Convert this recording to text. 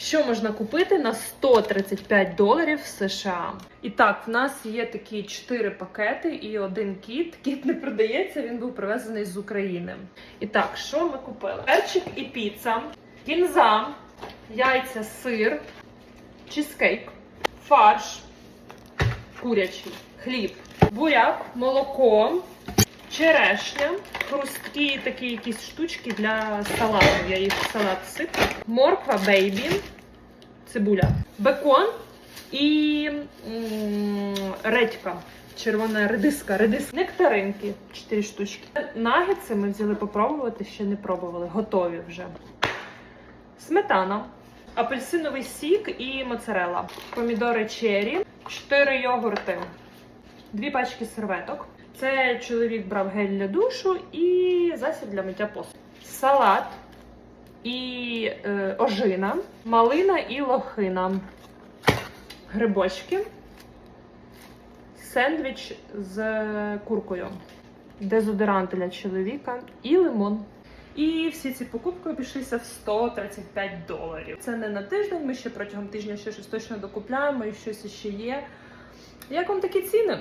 Що можна купити на 135 доларів США? І так, в нас є такі 4 пакети і один кіт. Кіт не продається, він був привезений з України. І так, що ми купили? Перчик і піца, кінза, яйця, сир, чизкейк, фарш, курячий, хліб, буряк, молоко, черешня, хрусткі такі якісь штучки для салату. Я їх в салат сиплю. Морква бейбі, цибуля, бекон і м, редька. Червона редиска, редис, нектаринки, 4 штучки. Нагетси ми взяли попробувати, ще не пробували, готові вже. Сметана, апельсиновий сік і моцарелла, помідори чері, 4 йогурти, дві пачки серветок. Це чоловік брав гель для душу і засіб для миття посуду. Салат і е, ожина, малина і лохина, грибочки, сендвіч з куркою, дезодорант для чоловіка і лимон. І всі ці покупки обійшлися в 135 доларів. Це не на тиждень. Ми ще протягом тижня ще щось точно докупляємо і щось ще є. Як вам такі ціни?